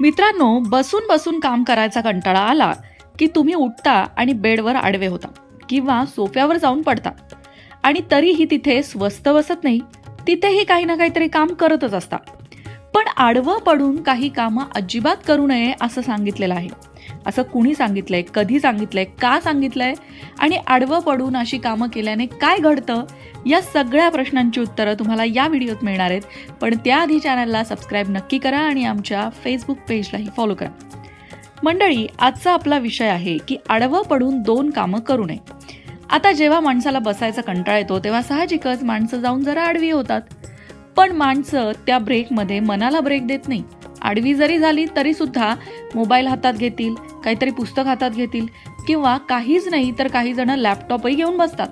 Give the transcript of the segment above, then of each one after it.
मित्रांनो बसून बसून काम करायचा कंटाळा आला की तुम्ही उठता आणि बेडवर आडवे होता किंवा सोफ्यावर जाऊन पडता. आणि तरीही तिथे स्वस्त बसत नाही. तिथेही काही ना काहीतरी काम करतच असता. पण आडवं पडून काही कामं अजिबात करू नये असं सांगितलेलं आहे. असं कुणी सांगितलंय? कधी सांगितलंय? का सांगितलंय? आणि आडवं पडून अशी कामं केल्याने काय घडतं? या सगळ्या प्रश्नांची उत्तरं तुम्हाला या व्हिडिओत मिळणार आहेत. पण त्याआधी चॅनलला सबस्क्राईब नक्की करा आणि आमच्या फेसबुक पेजलाही फॉलो करा. मंडळी आजचा आपला विषय आहे की आडवं पडून दोन कामं करू नये. आता जेव्हा माणसाला बसायचा कंटाळा येतो तेव्हा साहजिकच माणसं जाऊन जरा आडवी होतात. पण माणसं त्या ब्रेकमध्ये मनाला ब्रेक देत नाही. आडवी जरी झाली तरी सुद्धा मोबाईल हातात घेतील काहीतरी पुस्तक हातात घेतील किंवा काहीच नाही तर काही जण लॅपटॉपही घेऊन बसतात.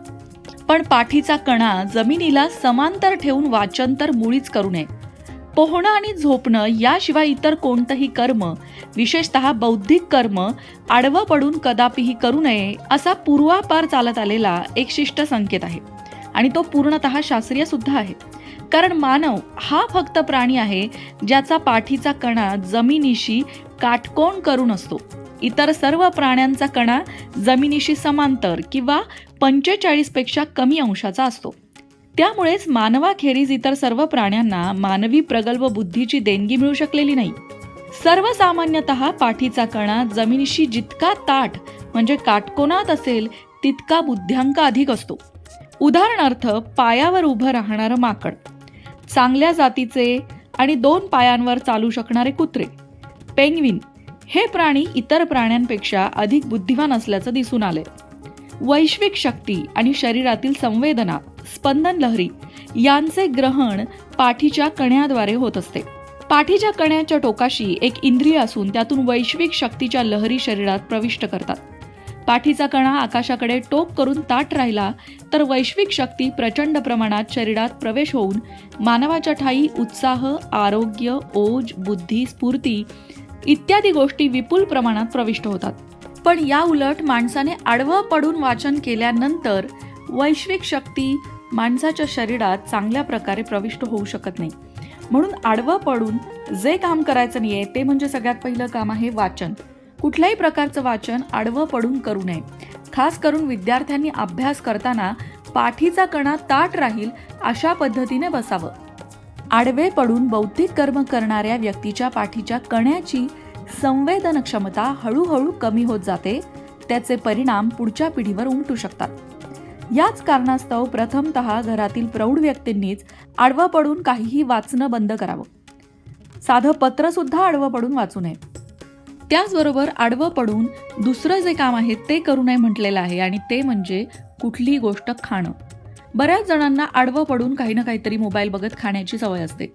पण पाठीचा कणा जमिनीला समांतर ठेवून वाचन तर मुळीच करू नये. पोहणं आणि झोपणं याशिवाय इतर कोणतंही कर्म विशेषतः बौद्धिक कर्म आडवं पडून कदापिही करू नये असा पूर्वापार चालत आलेला एक शिष्ट संकेत आहे. आणि तो पूर्णतः शास्त्रीय सुद्धा आहे. कारण मानव हा फक्त प्राणी आहे ज्याचा पाठीचा कणा जमिनीशी काटकोण करून असतो. इतर सर्व प्राण्यांचा कणा जमिनीशी समांतर किंवा पंचेचाळीसपेक्षा कमी अंशाचा असतो. त्यामुळेच मानवाखेरीज इतर सर्व प्राण्यांना मानवी प्रगल्भ बुद्धीची देणगी मिळू शकलेली नाही. सर्वसामान्यत पाठीचा कणा जमिनीशी जितका ताठ म्हणजे काटकोनात असेल तितका बुद्ध्यांक अधिक असतो. उदाहरणार्थ पायावर उभं राहणारं माकड. चांगल्या जातीचे आणि दोन पायांवर चालू शकणारे कुत्रे. पेंग्विन हे प्राणी इतर प्राण्यांपेक्षा अधिक बुद्धिमान असल्याचं दिसून आले वैश्विक शक्ती आणि शरीरातील संवेदना स्पंदन लहरी यांचे ग्रहण पाठीच्या कण्याद्वारे होत असते. पाठीच्या कण्याच्या टोकाशी एक इंद्रिय असून त्यातून वैश्विक शक्तीच्या लहरी शरीरात प्रविष्ट करतात. पाठीचा कणा आकाशाकडे टोक करून ताट राहिला तर वैश्विक शक्ती प्रचंड प्रमाणात शरीरात प्रवेश होऊन मानवाच्या ठाई उत्साह आरोग्य ओज बुद्धी स्फूर्ती इत्यादी गोष्टी विपुल प्रमाणात प्रविष्ट होतात. पण या उलट माणसाने आडवं पडून वाचन केल्यानंतर वैश्विक शक्ती माणसाच्या शरीरात चांगल्या प्रकारे प्रविष्ट होऊ शकत नाही. म्हणून आडवं पडून जे काम करायचं नाही आहे ते म्हणजे सगळ्यात पहिलं काम आहे वाचन. कुठल्याही प्रकारचं वाचन आडवं पडून करू नये. खास करून विद्यार्थ्यांनी अभ्यास करताना पाठीचा कणा ताट राहील अशा पद्धतीने बसावं. आडवे पडून बौद्धिक कर्म करणाऱ्या व्यक्तीच्या पाठीच्या कण्याची संवेदन क्षमता हळूहळू कमी होत जाते त्याचे परिणाम पुढच्या पिढीवर उमटू शकतात. याच कारणास्तव प्रथमतः घरातील प्रौढ व्यक्तींनीच आडवं पडून काहीही वाचणं बंद करावं. साधं पत्र सुद्धा आडवं पडून वाचू नये. त्याचबरोबर आडवं पडून दुसरं जे काम आहे ते करू नये म्हटलेलं आहे आणि ते म्हणजे कुठलीही गोष्ट खाणं. बऱ्याच जणांना आडवं पडून काही ना काहीतरी मोबाईल बघत खाण्याची सवय असते.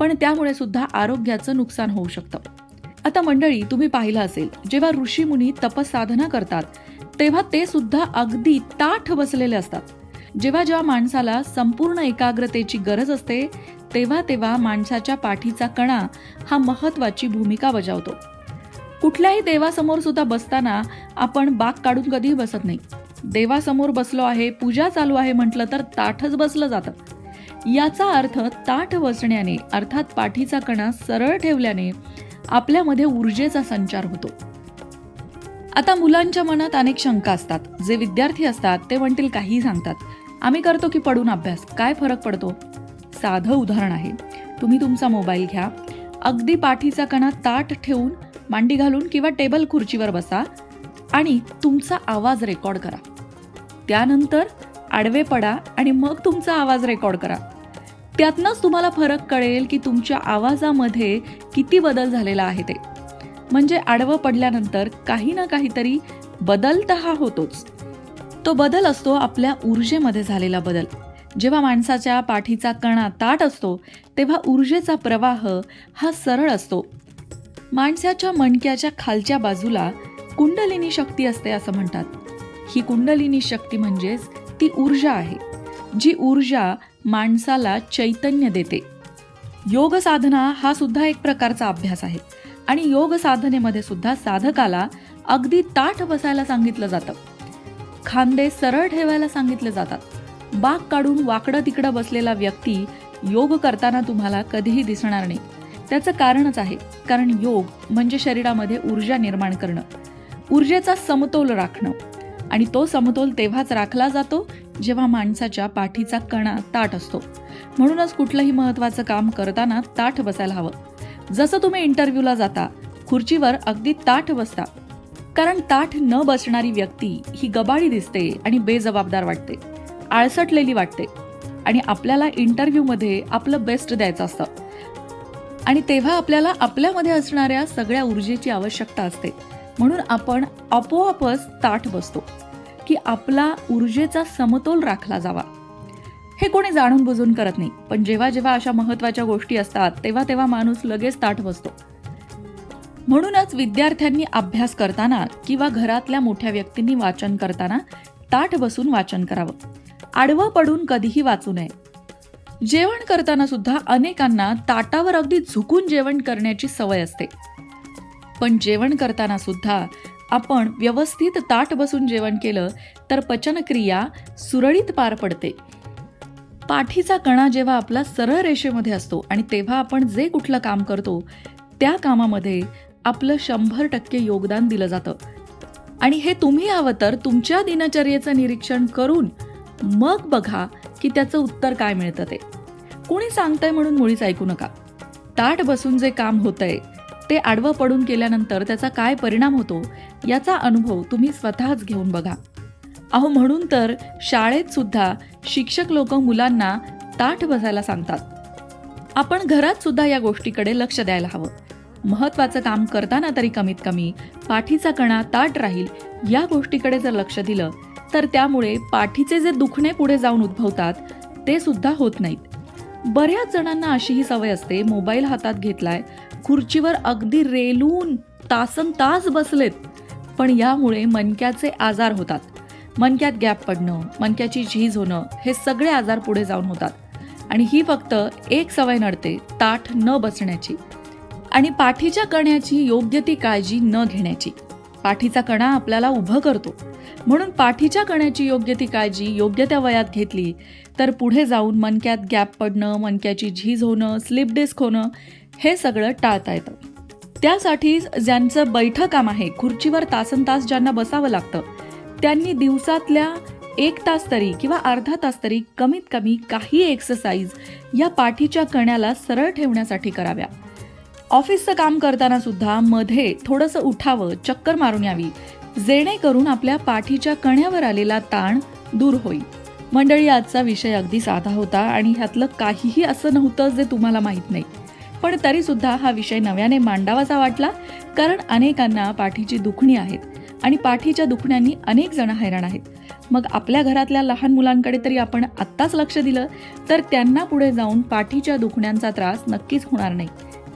पण त्यामुळे सुद्धा आरोग्याचं नुकसान होऊ शकतं. आता मंडळी तुम्ही पाहिलं असेल जेव्हा ऋषीमुनी तपसाधना करतात तेव्हा ते सुद्धा अगदी ताठ बसलेले असतात. जेव्हा जेव्हा माणसाला संपूर्ण एकाग्रतेची गरज असते तेव्हा तेव्हा माणसाच्या पाठीचा कणा हा महत्वाची भूमिका बजावतो. कुठल्याही देवासमोर सुद्धा बसताना आपण बाग काढून कधीही बसत नाही. देवासमोर बसलो आहे पूजा चालू आहे म्हटलं तर ताठच बसलं जातं. याचा अर्थ ताठ बसण्याने अर्थात पाठीचा कणा सरळ ठेवल्याने आपल्यामध्ये ऊर्जेचा संचार होतो. आता मुलांच्या मनात अनेक शंका असतात. जे विद्यार्थी असतात ते म्हणतील काहीही सांगतात. आम्ही करतो की पडून अभ्यास. काय फरक पडतो? साधं उदाहरण आहे. तुम्ही तुमचा मोबाईल घ्या. अगदी पाठीचा कणा ताठ ठेवून मांडी घालून किंवा टेबल खुर्चीवर बसा आणि तुमचा आवाज रेकॉर्ड करा. त्यानंतर आडवे पडा आणि मग तुमचा आवाज रेकॉर्ड करा. त्यातनंच तुम्हाला फरक कळेल की तुमच्या आवाजामध्ये किती बदल झालेला आहे ते. म्हणजे आडवं पडल्यानंतर काही ना काहीतरी बदल तर हा होतोच. तो बदल असतो आपल्या ऊर्जेमध्ये झालेला बदल. जेव्हा माणसाच्या पाठीचा कणा ताट असतो तेव्हा ऊर्जेचा प्रवाह हा सरळ असतो. माणसाच्या मणक्याच्या खालच्या बाजूला कुंडलिनी शक्ती असते असं म्हणतात. ही कुंडलिनी शक्ती म्हणजेच ती ऊर्जा आहे जी ऊर्जा माणसाला चैतन्य देते. योग साधना हा सुद्धा एक प्रकारचा अभ्यास आहे आणि योग साधनेमध्ये सुद्धा साधकाला अगदी ताठ बसायला सांगितलं जातं. खांदे सरळ ठेवायला सांगितले जातात. बाग काढून वाकडं तिकडं बसलेला व्यक्ती योग करताना तुम्हाला कधीही दिसणार नाही. त्याचं कारणच आहे. कारण योग म्हणजे शरीरामध्ये ऊर्जा निर्माण करणं. ऊर्जेचा समतोल राखणं. आणि तो समतोल तेव्हाच राखला जातो जेव्हा माणसाच्या पाठीचा कणा ताट असतो. म्हणूनच कुठलंही महत्त्वाचं काम करताना ताठ बसायला हवं. जसं तुम्ही इंटरव्ह्यूला जाता खुर्चीवर अगदी ताठ बसता. कारण ताठ न बसणारी व्यक्ती ही गबाळी दिसते आणि बेजबाबदार वाटते. आळसटलेली वाटते. आणि आपल्याला इंटरव्ह्यूमध्ये आपलं बेस्ट द्यायचं असतं. आणि तेव्हा आपल्याला आपल्यामध्ये असणाऱ्या सगळ्या ऊर्जेची आवश्यकता असते. म्हणून आपण आपोआपच ताठ बसतो की आपला ऊर्जेचा समतोल राखला जावा. हे कोणी जाणून बुजून करत नाही पण जेव्हा जेव्हा अशा महत्त्वाच्या गोष्टी असतात तेव्हा तेव्हा माणूस लगेच ताठ बसतो. म्हणूनच विद्यार्थ्यांनी अभ्यास करताना किंवा घरातल्या मोठ्या व्यक्तींनी वाचन करताना ताठ बसून वाचन करावं. आडवं पडून कधीही वाचू नये. जेवण करताना सुद्धा अनेकांना ताटावर अगदी झुकून जेवण करण्याची सवय असते. पण जेवण करताना सुद्धा आपण व्यवस्थित ताट बसून जेवण केलं तर पचनक्रिया सुरळीत पार पडते. पाठीचा कणा जेव्हा आपला सरळ रेषेमध्ये असतो आणि तेव्हा आपण जे कुठलं काम करतो त्या कामामध्ये आपलं शंभर टक्के योगदान दिलं जातं. आणि हे तुम्ही हवं तर तुमच्या दिनचर्येचं निरीक्षण करून मग बघा की त्याचं उत्तर काय मिळतं ते. कोणी सांगतंय म्हणून मुळीच ऐकू नका. ताट बसून जे काम होतंय ते आडवं पडून केल्यानंतर त्याचा काय परिणाम होतो याचा अनुभव तुम्ही स्वतःच घेऊन बघा. अहो म्हणून तर शाळेत सुद्धा शिक्षक लोक मुलांना ताठ बसायला सांगतात. आपण घरात सुद्धा या गोष्टीकडे लक्ष द्यायला हवं. महत्वाचं काम करताना तरी कमीत कमी पाठीचा कणा ताट राहील या गोष्टीकडे जर लक्ष दिलं तर त्यामुळे पाठीचे जे दुखणे पुढे जाऊन उद्भवतात ते सुद्धा होत नाहीत. बऱ्याच जणांना अशी ही सवय असते मोबाईल हातात घेतलाय खुर्चीवर अगदी रेलून तासन तास बसलेत पण यामुळे मनक्याचे आजार होतात. मनक्यात गॅप पडणं मनक्याची झीज होणं हे सगळे आजार पुढे जाऊन होतात. आणि ही फक्त एक सवय नडते ताठ न बसण्याची. आणि पाठीच्या कण्याची योग्य ती काळजी न घेण्याची. पाठीचा कणा आपल्याला उभं करतो. म्हणून पाठीच्या कण्याची योग्य ती काळजी योग्य त्या वयात घेतली तर पुढे जाऊन मणक्यात गॅप पडणं मणक्याची झीज होणं स्लिप डिस्क होणं हे सगळं टाळता येतं. त्यासाठी ज्यांचं बैठं काम आहे खुर्चीवर तासन तास ज्यांना बसावं लागतं त्यांनी दिवसातल्या एक तास तरी किंवा अर्धा तास तरी कमीत कमी काही एक्सरसाइज या पाठीच्या कण्याला सरळ ठेवण्यासाठी कराव्या. ऑफिसचं काम करताना सुद्धा मध्ये थोडंसं उठावं चक्कर मारून यावी. जेणेकरून आपल्या पाठीच्या कण्यावर आलेला ताण दूर होईल. मंडळी आजचा विषय अगदी साधा होता आणि ह्यातलं काहीही असं नव्हतं जे तुम्हाला माहीत नाही. पण तरी सुद्धा हा विषय नव्याने मांडावाचा वाटला कारण अनेकांना पाठीची दुखणी आहेत आणि पाठीच्या दुखण्यांनी अनेक जण हैराण आहेत. मग आपल्या घरातल्या लहान मुलांकडे तरी आपण आत्ताच लक्ष दिलं तर त्यांना पुढे जाऊन पाठीच्या दुखण्यांचा त्रास नक्कीच होणार नाही.